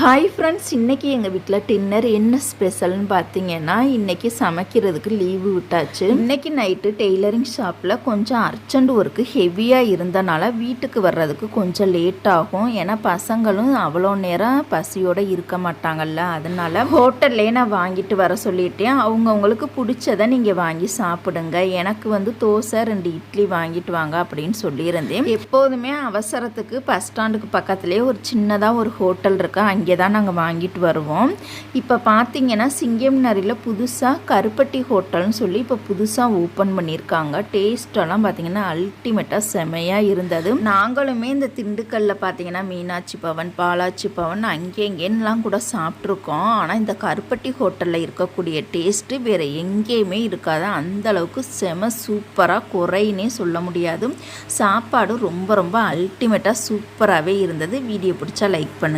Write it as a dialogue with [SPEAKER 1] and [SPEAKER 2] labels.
[SPEAKER 1] Hi friends இன்றைக்கி எங்கள் வீட்டில் டின்னர் என்ன ஸ்பெஷல்னு பார்த்தீங்கன்னா இன்றைக்கி சமைக்கிறதுக்கு லீவு விட்டாச்சு. இன்றைக்கி நைட்டு டெய்லரிங் ஷாப்பில் கொஞ்சம் அர்ஜென்ட் ஒர்க்கு ஹெவியாக இருந்தனால வீட்டுக்கு வர்றதுக்கு கொஞ்சம் லேட் ஆகும். ஏன்னா பசங்களும் அவ்வளோ நேரம் பசியோடு இருக்க மாட்டாங்கல்ல அதனால் ஹோட்டல்லே நான் வாங்கிட்டு வர சொல்லிட்டேன். அவங்கவுங்களுக்கு பிடிச்சதை நீங்கள் வாங்கி சாப்பிடுங்க. எனக்கு வந்து தோசை ரெண்டு இட்லி வாங்கிட்டு வாங்க அப்படின்னு சொல்லியிருந்தேன். எப்போதுமே அவசரத்துக்கு பஸ் ஸ்டாண்டுக்கு பக்கத்துலேயே ஒரு சின்னதாக ஒரு ஹோட்டல் இருக்கா. அங்கே இங்கே தான் நாங்கள் வாங்கிட்டு வருவோம். இப்போ பார்த்தீங்கன்னா சிங்கம் நரியில் புதுசாக கருப்பட்டி ஹோட்டல்னு சொல்லி இப்போ புதுசாக ஓப்பன் பண்ணியிருக்காங்க. டேஸ்டெல்லாம் பார்த்தீங்கன்னா அல்டிமேட்டாக செமையாக இருந்தது. நாங்களுமே இந்த திண்டுக்கல்லில் பார்த்தீங்கன்னா மீனாட்சி பவன் பாலாச்சி பவன் அங்கே இங்கேன்னுலாம் கூட சாப்பிட்ருக்கோம். ஆனால் இந்த கருப்பட்டி ஹோட்டலில் இருக்கக்கூடிய டேஸ்ட்டு வேறு எங்கேயுமே இருக்காது. அந்த அளவுக்கு செம சூப்பராக குறைன்னே சொல்ல முடியாது. சாப்பாடு ரொம்ப ரொம்ப அல்டிமேட்டாக சூப்பராகவே இருந்தது. வீடியோ பிடிச்சா லைக் பண்ணுங்கள்